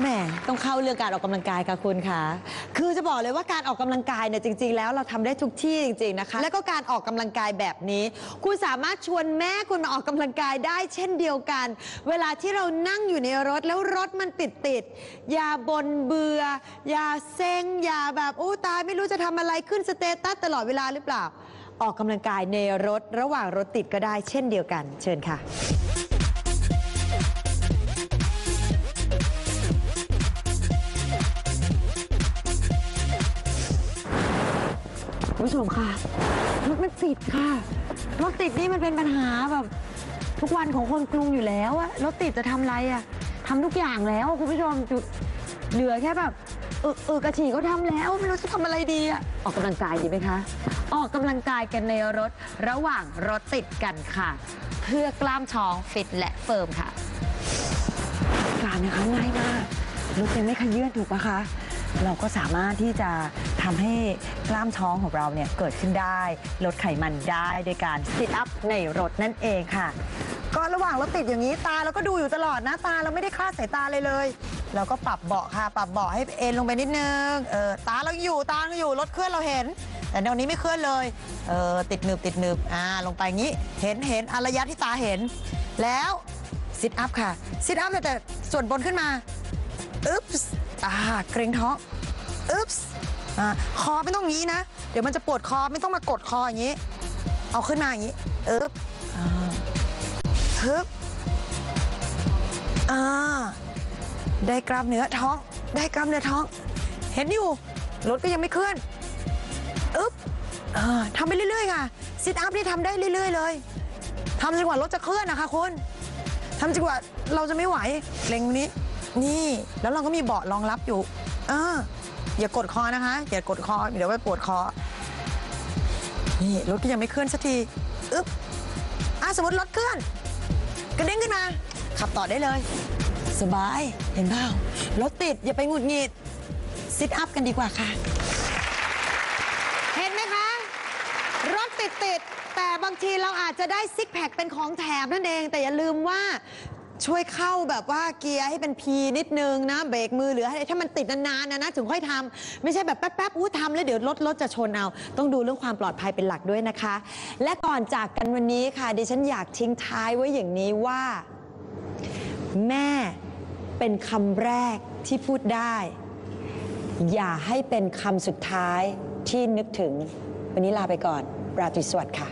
แหมต้องเข้าเรื่องการออกกำลังกายค่ะคุณค่ะคือจะบอกเลยว่าการออกกำลังกายเนี่ยจริง ๆ แล้วเราทำได้ทุกที่จริง ๆ นะคะ และก็การออกกำลังกายแบบนี้ คุณสามารถชวนแม่คุณมาออกกำลังกายได้เช่นเดียวกัน เวลาที่เรานั่งอยู่ในรถแล้วรถมันติดติดๆอย่าบนเบื่ออย่าเซ็งอย่าแบบโอ้ตายไม่รู้จะทำอะไรขึ้นสเตตัสตลอดเวลาหรือเปล่า ออกกำลังกายในรถระหว่างรถติดก็ได้เช่นเดียวกัน เชิญค่ะ คุณผู้ชมค่ะรถมันติดค่ะ รถติดนี่มันเป็นปัญหาแบบทุกวันของคนกรุงอยู่แล้วอะรถติดจะทำอะไรอะทำทุกอย่างแล้วคุณผู้ชมจุดเหลือแค่แบบเออเออกระฉี่ก็ทำแล้วไม่รู้จะทำอะไรดีอะออกกำลังกายดีไหมคะ ออกกำลังกายกันในรถระหว่างรถติดกันค่ะ เพื่อกล้ามท้องฟิตและเฟิร์มค่ะการนะคะง่ายมากรถยังไม่ขยื่นถูกปะคะ เราก็สามารถที่จะทำให้กล้ามท้องของเราเนี่ยเกิดขึ้นได้ ลดไขมันได้โดยการซิทอัพในรถนั่นเองค่ะ ก็ระหว่างรถติดอย่างนี้ตาเราก็ดูอยู่ตลอดนะตาเราไม่ได้คลาดสายตาเลยเลย เราก็ปรับเบาะค่ะ ปรับเบาะให้เอ็นลงไปนิดนึงเออตาเราอยู่ตาเราอยู่รถเคลื่อนเราเห็น แต่ในวันนี้ไม่เคลื่อนเลยเออติดหนึบติดหนึบอ่าลงไปงี้เห็นเห็นอะระยะที่ตาเห็น แล้วซิทอัพค่ะซิทอัพแต่ส่วนบนขึ้นมาอึ๊บ อ่าเกรงท้องอึ๊บส์คอไม่ต้องงี้นะ เดี๋ยวมันจะปวดคอไม่ต้องมากดคออย่างนี้ เอาขึ้นมาอย่างนี้อึ๊บอ่าฮึบอ่าได้กล้ามเนื้อท้อง ได้กล้ามเนื้อท้อง เห็นอยู่รถก็ยังไม่เคลื่อนอึ๊บอ่าทำไปเรื่อยๆค่ะซิทอัพนี่ทำได้เรื่อย ๆ เลยทำจนกว่ารถจะเคลื่อนนะคะคุณทำจนกว่าเราจะไม่ไหวเล็งนี้ นี่แล้วเราก็มีเบาะรองรับอยู่เอออย่ากดคอนะคะ อย่ากดคอเดี๋ยวไปปวดคอ นี่รถก็ยังไม่เคลื่อนสักทีอึ๊บอะสมมติรถเคลื่อน กระเด้งขึ้นมา ขับต่อได้เลย สบายเห็นเปล่ารถติดอย่าไปหงุดหงิดซิทอัพกันดีกว่าค่ะ เห็นไหมคะ รถติดติดแต่บางทีเราอาจจะได้ซิกแพคเป็นของแถมนั่นเอง แต่อย่าลืมว่า ช่วยเข้าแบบว่าเกียร์ให้เป็นพีนิดนึงนะเบรกมือหรืออะไรถ้ามันติดนานๆนะนะถึงค่อยทำไม่ใช่แบบแป๊บๆอู้ทำแล้วเดี๋ยวรถรถจะชนเอา ต้องดูเรื่องความปลอดภัยเป็นหลักด้วยนะคะ และก่อนจากกันวันนี้ค่ะดิฉันอยากทิ้งท้ายไว้อย่างนี้ว่า แม่เป็นคำแรกที่พูดได้ อย่าให้เป็นคำสุดท้ายที่นึกถึง วันนี้ลาไปก่อน ราตรีสวัสดิ์ค่ะ